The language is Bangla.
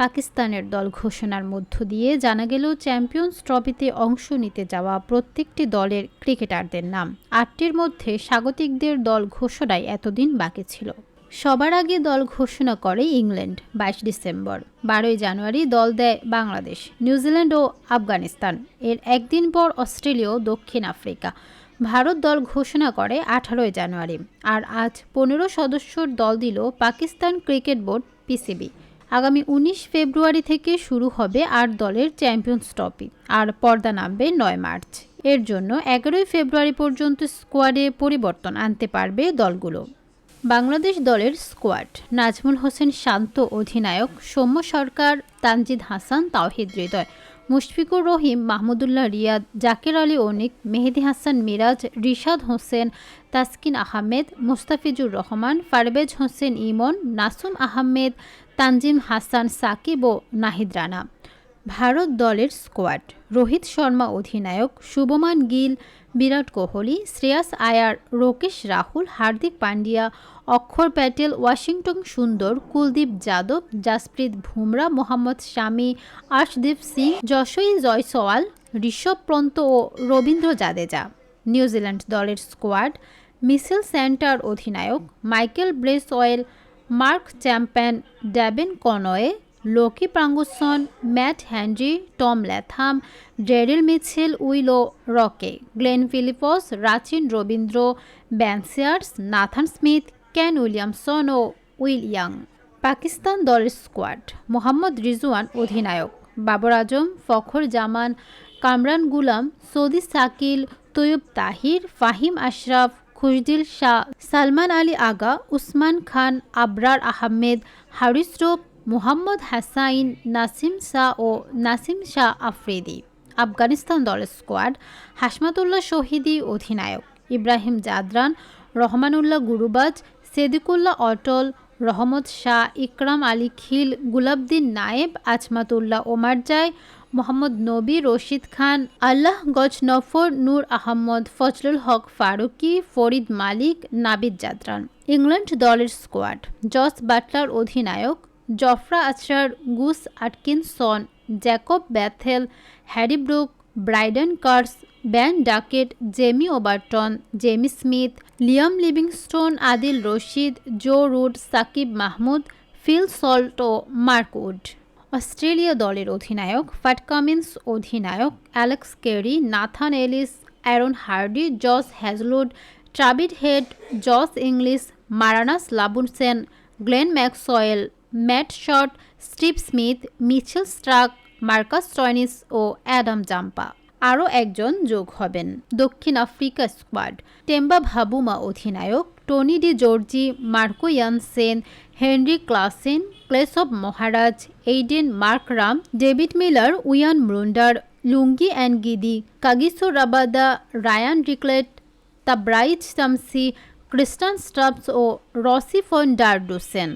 পাকিস্তানের দল ঘোষণার মধ্য দিয়ে জানা গেল, চ্যাম্পিয়ন্স ট্রফিতে অংশ নিতে যাওয়া প্রত্যেকটি দলের ক্রিকেটারদের নাম। আটটির মধ্যে স্বাগতিকদের দল ঘোষণায় এতদিন বাকি ছিল। সবার আগে দল ঘোষণা করে ইংল্যান্ড, বাইশ ডিসেম্বর। বারোই জানুয়ারি দল দেয় বাংলাদেশ, নিউজিল্যান্ড ও আফগানিস্তান। এর একদিন পর অস্ট্রেলিয়া ও দক্ষিণ আফ্রিকা। ভারত দল ঘোষণা করে আঠারোই জানুয়ারি। আর আজ পনেরো সদস্যর দল দিল পাকিস্তান ক্রিকেট বোর্ড, পিসিবি। আগামী উনিশ ফেব্রুয়ারি থেকে শুরু হবে আর দলের চ্যাম্পিয়ন্স ট্রফি, আর পর্দা নামবে নয় মার্চ। এর জন্য এগারোই ফেব্রুয়ারি পর্যন্ত স্কোয়াডে পরিবর্তন আনতে পারবে দলগুলো। বাংলাদেশ দলের স্কোয়াড, নাজমুল হোসেন শান্ত অধিনায়ক, সৌম্য সরকার, তানজিদ হাসান, তাওহিদ হৃদয়। মুশফিকুর রহিম, মাহমুদুল্লাহ রিয়াদ, জাকির আলী অনিক, মেহেদি হাসান মিরাজ, রিশাদ হোসেন, তাসকিন আহমেদ, মুস্তাফিজুর রহমান, ফারবেজ হোসেন ইমন, নাসুম আহমেদ, তানজিম হাসান, সাকিব ও নাহিদ রানা। ভারত দলের স্কোয়াড। রোহিত শর্মা অধিনায়ক, শুভমান গিল, বিরাট কোহলি, শ্রেয়াস আয়ার, রোকেশ রাহুল, হার্দিক পান্ডিয়া অক্ষর প্যাটেল, ওয়াশিংটন সুন্দর, কুলদীপ যাদব, জাসপ্রীত বুমরা, মোহাম্মদ শামি, আশদীপ সিং, যশই জয়সওয়াল, ঋষভ পন্ত ও রবীন্দ্র জাদেজা। নিউজিল্যান্ড দলের স্কোয়াড, মিসেল সেন্টার অধিনায়ক, Michael Bracewell, Mark Chapman Devon Conway Lockie Ferguson Matt Henry Tom Latham Daryl Mitchell Will O'Rourke, Glenn Phillips, Rachin Ravindra Ben Sears Nathan Smith Kane Williamson O Will Young. Pakistan দলের স্কোয়াড, মোহাম্মদ রিজওয়ান অধিনায়ক, বাবর আজম, ফখর জামান, কামরান গুলাম, সৌদি সাকিল তৈয়ব তাহির, ফাহিম আশরাফ, খুশদিল শাহ, সালমান আলী আগা, উসমান খান, আবরার আহমেদ, হারিস রোপ মোহাম্মদ হাসাইন, নাসিম শাহ ও নাসিম শাহ আফ্রিদি, আফগানিস্তান দলের স্কোয়াড হাসমাতুল্লাহ শহীদি অধিনায়ক, ইব্রাহিম জাদরান, রহমানুল্লাহ গুরুবাজ, সেদিকুল্লাহ অটল, রহমত শাহ, ইকরাম আলী খিল গুলাবদ্দিন নায়েব, আজমাতুল্লাহ ওমারজাই মোহাম্মদ নবী রশিদ খান, আল্লাহ গজনফর নূর আহমদ, ফজলুল হক ফারুকি, ফরিদ মালিক, নাবিদ জাদরান। ইংল্যান্ড দলের স্কোয়াড, জস বাটলার অধিনায়ক Jofra Archer Gus Atkinson, Jacob Bethell, Harry Brook, Brydon Carse, Ben Duckett, Jamie Overton, Jamie Smith, Liam Livingstone, Adil Rashid, Joe Root, Saqib Mahmood, Phil Salt ও মার্কউড অস্ট্রেলিয়া দলের অধিনায়ক ফ্যাট কামিন্স অধিনায়ক, Alex Carey, Nathan Ellis, Aaron Hardie, Josh Hazlewood Travis Head, Josh Inglis, Marnus Labuschagne, Glenn Maxwell Matt Short Steve Smith Mitchell Starc Marcus Stoinis ও অ্যাডাম জাম্পা আরও একজন যোগ হবেন। দক্ষিণ আফ্রিকা স্কোয়াড টেম্বা ভাবুমা অধিনায়ক Tony de Zorzi Marco Jansen Heinrich Klaasen Keshav Maharaj Aiden Markram David Miller Wiaan Mulder Lungi Ngidi Kagiso Rabada Ryan Rickelton Tabraiz Shamsi Tristan Stubbs ও রসি ফন ডারডুসেন